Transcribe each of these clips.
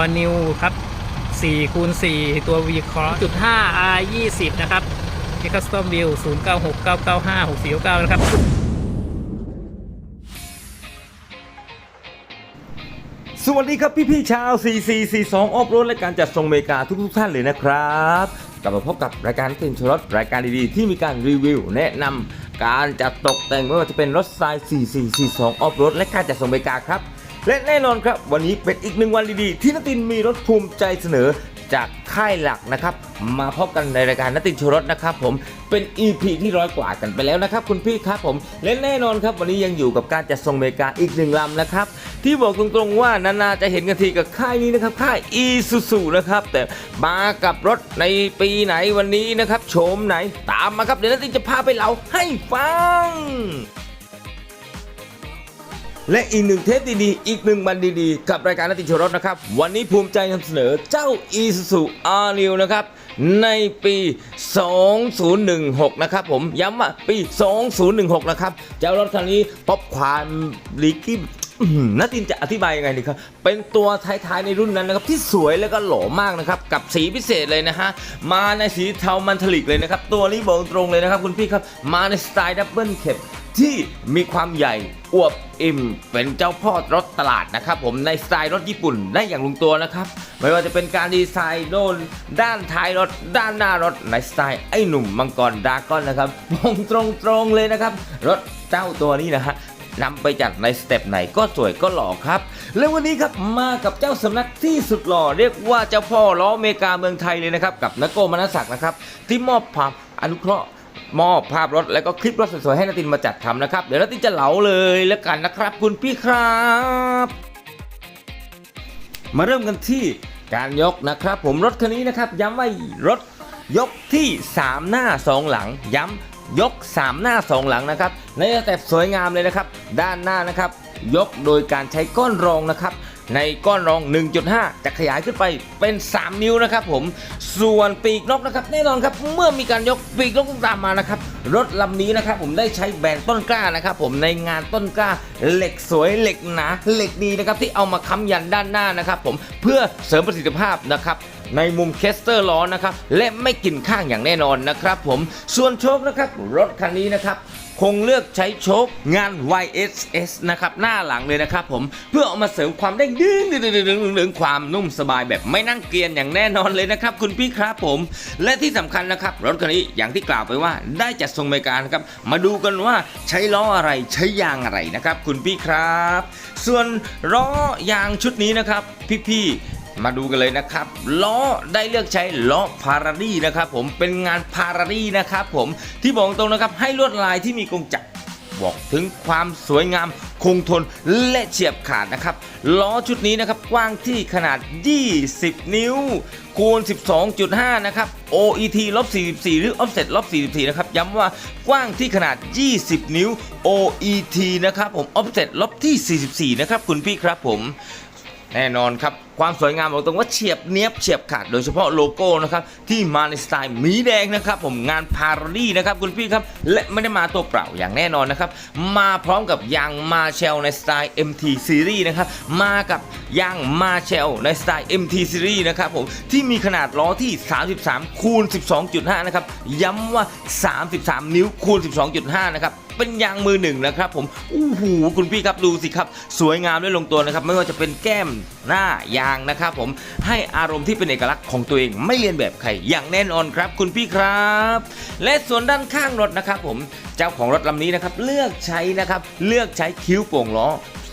All New ครับ4คูณ4ตัว V Cross จุด5 R 20นะครับ Custom View 0 9 6 9 9 5 6 4 9นะครับ สวัสดีครับพี่ๆชาว 4442 ออฟโรดและการจัดทรงอเมริกาทุกๆท่านเลยนะครับ กลับมาพบกับรายการเทนชรถรายการดีๆ ที่มีการรีวิว แนะนำการจัดตกแต่งไม่ว่าจะเป็นรถสไตล์4442 ออฟโรดและการจัดทรงอเมริกาครับ และแน่นอนครับ วันนี้เป็นอีกหนึ่งวันดีๆ ที่นตินมีรถภูมิใจเสนอจากค่ายหลักนะครับ มาพบกันในรายการนตินโชรถนะครับผมเป็น EP ที่ร้อยกว่ากันไปแล้วนะครับ คุณพี่ครับผมและแน่นอนครับวันนี้ยังอยู่กับการจัดทรงเมกาอีกหนึ่งลำนะครับ ที่บอกตรงๆว่านานๆจะเห็นกันทีกับค่ายนี้นะครับ ค่ายอีซูซูนะครับ แต่มากับรถในปีไหนวันนี้นะครับโฉมไหนตามมาครับเดี๋ยวนตินจะพาไปเล่าให้ฟัง และอีกหนึ่งเทปดีๆ อีกหนึ่งวันดีๆ กับรายการนติชรถนะครับ วันนี้ภูมิใจนำเสนอเจ้า Isuzu R New นะครับ ในปี 2016 นะครับผมย้ำว่าปี 2016 นะครับ เจ้ารถคันนี้ป๊อปความลีกี้อื้อหือนาตินจะอธิบายยังไงดีครับ เป็นตัวท้ายๆในรุ่นนั้นนะครับที่สวยแล้วก็หล่อมากนะครับ กับสีพิเศษเลยนะฮะ มาในสีเทามันทลิกเลยนะครับ ตัวนี้บอกตรงเลยนะครับคุณพี่ครับ มาในสไตล์ดับเบิลเข็บ ที่มีความใหญ่อวบอิ่มเป็นเจ้าพ่อรถตลาดนะครับผมในสไตล์รถญี่ปุ่นได้อย่างลงตัวนะครับ ไม่ว่าจะเป็นการดีไซน์โดนด้านท้ายรถ ด้านหน้ารถในสไตล์ไอ้หนุ่มมังกรดาก้อนนะครับมองตรงๆเลยนะครับ รถเจ้าตัวนี้นะฮะนำไปจัดในสเต็ปไหนก็สวยก็หล่อครับ แล้ววันนี้ครับมากับเจ้าสำนักที่สุดหล่อเรียกว่าเจ้าพ่อล้ออเมริกาเมืองไทยเลยนะครับ กับนโกมนัสศักนะครับ ที่มอบความอนุเคราะห์ มอบภาพรถแล้วก็คลิปรถสวยๆให้นาตินมาจัดทำนะครับ เดี๋ยวนาตินจะเหลาเลยแล้วกันนะครับ คุณพี่ครับ มาเริ่มกันที่การยกนะครับ ผมรถคันนี้นะครับ ย้ำว่ารถยกที่ 3 หน้า 2 หลัง ย้ำยก 3 หน้า 2 หลังนะครับในสเต็ปสวยงามเลยนะครับ ด้านหน้านะครับ ยกโดยการใช้ก้อนรองนะครับ ในก้อนรอง 1.5 จะขยายขึ้นไปเป็น 3 นิ้วนะครับผม ส่วนปีกนกนะครับแน่นอนครับเมื่อมีการยกปีกนกตามมานะครับรถลำนี้นะครับผมได้ใช้แบรนด์ต้นกล้านะครับผมในงานต้นกล้าเหล็กสวยเหล็กหนาเหล็กดีนะครับที่เอามาค้ำยันด้านหน้านะครับผมเพื่อเสริมประสิทธิภาพนะครับในมุมเคสเตอร์ล้อนะครับและไม่กินข้างอย่างแน่นอนนะครับผมส่วนโชคนะครับรถคันนี้นะครับ คงเลือกใช้โชคงาน YSS นะครับหน้าหลังเลยนะครับผมเพื่อเอามาเสริมความเด้งดึงดึงดึงดึงดึงความนุ่มสบายแบบไม่นั่งเกรียนอย่างแน่นอนเลยนะครับคุณพี่ครับผม และที่สำคัญนะครับรถคันนี้อย่างที่กล่าวไปว่าได้จัดทรงอเมริกานะครับมาดูกันว่าใช้ล้ออะไรใช้ยางอะไรนะครับคุณพี่ครับ ส่วนล้อยางชุดนี้นะครับพี่ๆ มาดูกันเลยนะครับล้อได้เลือกใช้ล้อพาราดีนะครับผมเป็นงานพาราดีนะครับผมที่บอกตรงนะครับให้ลวดลายที่มีกงจักรบอกถึงความสวยงามคงทนและเฉียบขาดนะครับล้อชุดนี้นะครับกว้างที่ขนาด 20 นิ้ว คูณ 12.5 นะครับ OET ลบ44 หรือ Offset ลบ44 นะครับ ย้ำว่ากว้างที่ขนาด 20 นิ้ว OET นะครับผม Offset ลบที่ 44 นะครับ คุณพี่ครับผม แน่นอนครับความสวยงามบอกตรงว่าเฉียบเนียบเฉียบขาดโดยเฉพาะโลโก้นะครับที่มาในสไตล์หมีแดงนะครับผมงานพาราดีนะครับคุณพี่ครับและไม่ได้มาตัวเปล่าอย่างแน่นอนนะครับมาพร้อมกับยางมาเชลในสไตล์ MT Series นะครับมากับยางมาเชลในสไตล์ MT Series นะครับผมที่มีขนาดล้อที่ 33คูณ12.5 นะครับย้ำว่า 33 นิ้วคูณ12.5 นะครับเป็นยางมือหนึ่งนะครับผมอู้หูคุณพี่ครับดูสิครับ สวยงามและลงตัวนะครับ ไม่ว่าจะเป็นแก้มหน้ายางางนะครับผมให้อารมณ์ที่เป็นเอกลักษณ์ของตัวเองไม่เลียนแบบใครอย่างแน่นอนครับ คุณพี่ครับ และส่วนด้านข้างรถนะครับผมเจ้าของรถลำนี้นะครับเลือกใช้นะครับเลือกใช้คิ้วโป่งล้อ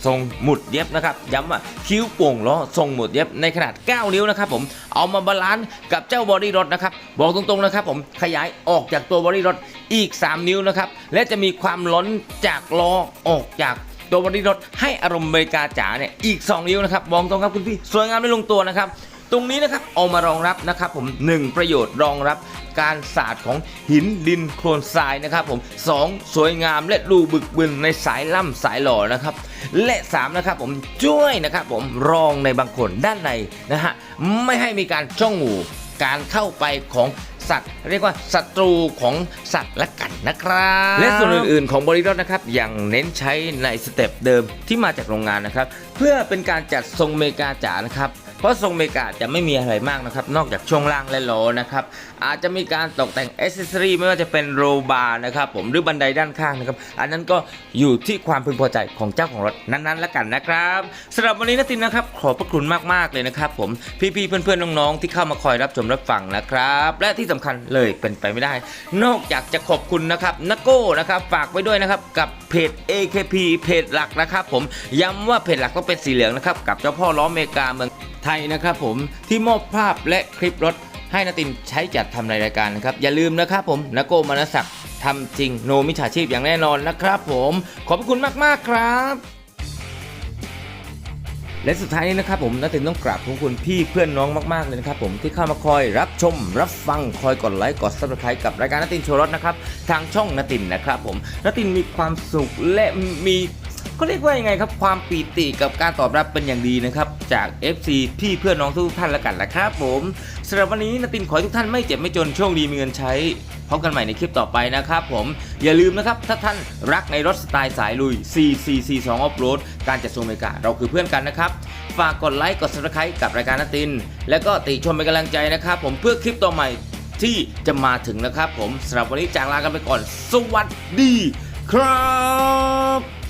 ทรงหมุดเย็บนะครับย้ำว่าคิ้วโป่งล้อทรงหมุดเย็บในขนาด 9 นิ้วนะครับผมเอามาบาลานซ์กับเจ้าบอดี้รถนะครับบอกตรงๆนะครับผมขยายออกจากตัวบอดี้รถอีก 3 นิ้วนะครับและจะมีความล้นจากล้อออกจาก ตัวบอดี้รถให้อารมณ์อเมริกาจ๋าเนี่ยอีก 2 นิ้วนะครับบอกตรงครับคุณพี่สวยงามไม่ลงตัวนะครับตรงนี้นะครับเอามารองรับนะครับผม 1 ประโยชน์รองรับการสาดของหินดินโคลนทรายนะครับผม 2 สวยงามและดูบึกบึนในสายล่ำสายหล่อนะครับ และ3นะครับผมช่วยนะครับผมรองในบางคนด้านในนะฮะไม่ให้มีการจ้องงูการเข้าไปของ สัตว์ เรียกว่าศัตรูของสัตว์ละกันนะครับ และส่วนอื่นๆของบริรถนะครับยังเน้นใช้ในสเต็ปเดิมที่มาจากโรงงานนะครับ เพื่อเป็นการจัดทรงเมกาจ๋านะครับ เพราะทรงเมกาจะไม่มีอะไรมากนะครับ นอกจากช่วงล่างและล้อนะครับ อาจจะมีการตกแต่งอ c เซสซอรีไม่ว่าจะเป็นโรบาร์นะครับผมหรือบันไดด้านข้างนะครับ อันนั้นก็อยู่ที่ความพึงพอใจของเจ้าของรถนั้นๆ แล้วกันนะครับสำหรับวันนี้นตินนะครับ ขอบพระคุณมากๆเลยนะครับผมพี่ๆเพื่อนๆน้องๆ ที่เข้ามาคอยรับชมรับฟังนะครับ และที่สำคัญเลยเป็นไปไม่ได้ นอกจากจะขอบคุณนะครับนักโก้นะครับฝากไว้ด้วยนะครับกับเพจ AKP เพจหลักนะครับผมย้ำว่าเพจหลักก็เป็นสีเหลืองนะครับกับเจ้าพ่อล้อเมกาเมือง ไทยนะครับผมที่มอบภาพและคลิปรถให้นตินใช้จัดทำรายการนะครับ อย่าลืมนะครับผมนักโกมานศักดิ์ทำจริงโนมิจฉาชีพอย่างแน่นอนนะครับผม ขอบคุณมาก ๆ ครับและสุดท้ายนี้นะครับผมนัตินต้องกราบขอบคุณพี่เพื่อนน้องมากๆเลยนะครับผมที่เข้ามาคอยรับชม รับฟังคอยกดไลค์กดซับสไครต์กับรายการนตินโชว์รถนะครับทางช่องนตินนะครับผมนตินมีความสุขและมี เขาเรียกว่ายังไงครับความปีติกับการตอบรับเป็นอย่างดีนะครับจาก FC พี่เพื่อนน้องทุกท่านแล้วกันนะครับผมสำหรับวันนี้นตินขอให้ทุกท่านไม่เจ็บไม่จนโชคดีมีเงินใช้พบกันใหม่ในคลิปต่อไปนะครับผมอย่าลืมนะครับถ้าท่านรักในรถสไตล์สายลุย 4442 Off-Road การจัดซูมเมกาเราคือเพื่อนกันนะครับ ฝากกดไลค์กด subscribe กับรายการนติน แล้วก็ติชมเป็นกำลังใจนะครับ ผมเพื่อคลิปต่อใหม่ที่จะมาถึงนะครับ ผมสำหรับวันนี้จากลากันไปก่อน สวัสดีครับ